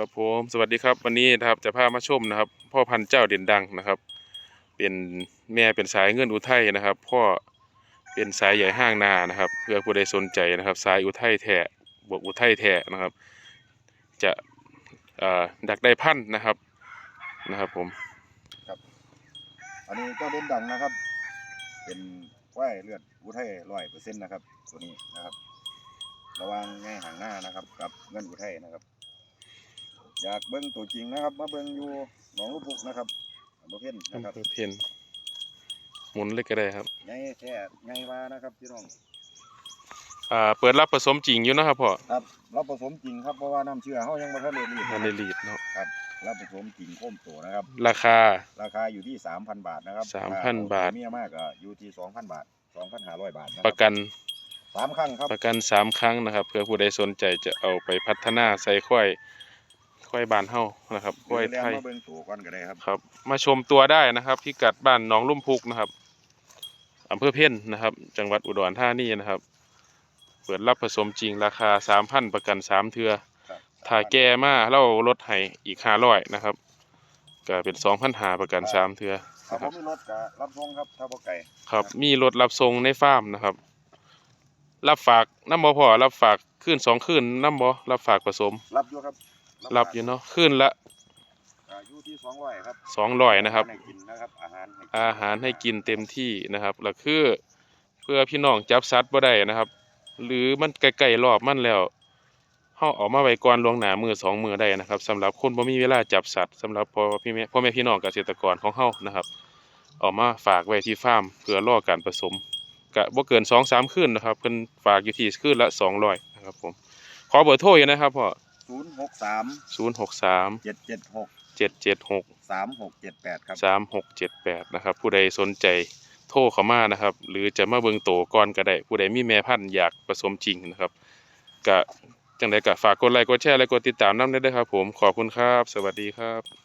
ครับผมสวัสดีครับวันนี้นะครับจะพามาชมนะครับ พ่อพันธุ์เจ้าเด่นดังนะครับ เป็นแม่เป็นสายเงินอุทัยนะครับ พ่อเป็นสายใหญ่ห้างนานะครับ เพื่อผู้ใดสนใจนะครับ สายอุทัยแท้บวกอุทัยแท้นะครับ จะอ่อดักได้พันธุ์นะครับนะครับผมครับอันนี้เจ้าเด่นดังนะครับ เป็นควายเลือดอุทัยร้อยเปอร์เซ็นต์นะครับตัวนี้นะครับ ระวังง่ายห่างหน้านะครับ กับเงินอุทัยนะครับ อยากเบิ้งตัวจริงนะครับ มาเบิ้งอยู่หนองลูกพุกนะครับอำเภอเพ็ญนะครับอำเภอเพนหมุนเลยก็ได้ครับง่ายแท้ง่ายว่านะครับพี่น้อง อ่า เปิดรับผสมจริงอยู่นะครับพ่อครับรับผสมจริงครับเพราะว่าน้ำเชื่อเขายังไม่ทันเลยรีดอันในลีดเนาะครับรับผสมจริงโค้มตัวนะครับ ราคา ราคาอยู่ที่สามพันบาทนะครับ3,000บาท เมียมากก็อยู่ที่สองพันบาทสองพันห้าร้อยบาทนะคปรัระกัน สามครั้งครับประกันสามครั้งนะครับ เพื่อผู้ใดสนใจจะเอาไปพัฒนาใส่ควาย ควายบ้านเฮานะครับควายเดี๋ไทวยมาเบิ่งตัวก่อนก็ได้ครับครับ มาชมตัวได้นะครับพิกัดบ้านหนองลุ่มพุกนะครับอำเภอเพ่นนะครับ จังหวัดอุดรธานีนะครับ เปิดรับผสมจริงราคาสามพันประกันสามเทือครับถ้าแก่มาเราลดให้อีกห้าร้อยนะครับก็เป็นสองพันหาประกันสามเทือถ้านะคผรัมบมีรถก็รับส่งครับถ้าบ่ไก่ครับ มีรถรับส่งในฟาร์มนะครับ รับฝากน้ำบ่พอรับฝากขึ้นสองขึ้นน้ำบ่รับฝากผสม รับอยู่ครับ รับอยู่เนาะขึ้นละอ่าอยู่ที่สองร้อยครับสองร้อยนะครับ ให้กินนะครับ อาหารให้กินอาหารให้กินเต็มที่นะครับแล้วคือเพื่อพี่น้องจับสัตว์บ่ได้นะครับ หรือมันใกล้ๆรอบมันแล้วเฮาเออกมาไว้ก่อนล่วงหน้ามือสองมือได้นะครับสำหรับคนบ่มีเวลาจับสัตว์สำหรับพ่อพี่แม่พ่อแม่พี่น้องเกษตรกรของเฮานะครับเออกมาฝากไว้ที่ฟาร์มเพื่อรอการผสมก็บ่เกิน2-3คืนนะครับเพิ่นฝากอยู่ที่คืนละ200นะครับผมขอเบอร์โทรอยู่นะครับพ่อ ศูนย์หกสาม063เจ็ดเจ็ดหก776สามหกเจ็ดแปดครับสามหกเจ็ดแปดนะครับ ผู้ใดสนใจโทรเข้ามานะครับ หรือจะมาเบิ่งโตก่อนก็ได้ ผู้ใดมีแม่พันธุ์อยากผสมจริงนะครับก็จังใดก็ฝากกดไลค์กดแชร์และกดติดตามนำได้ด้วยครับ ผมขอบคุณครับ สวัสดีครับ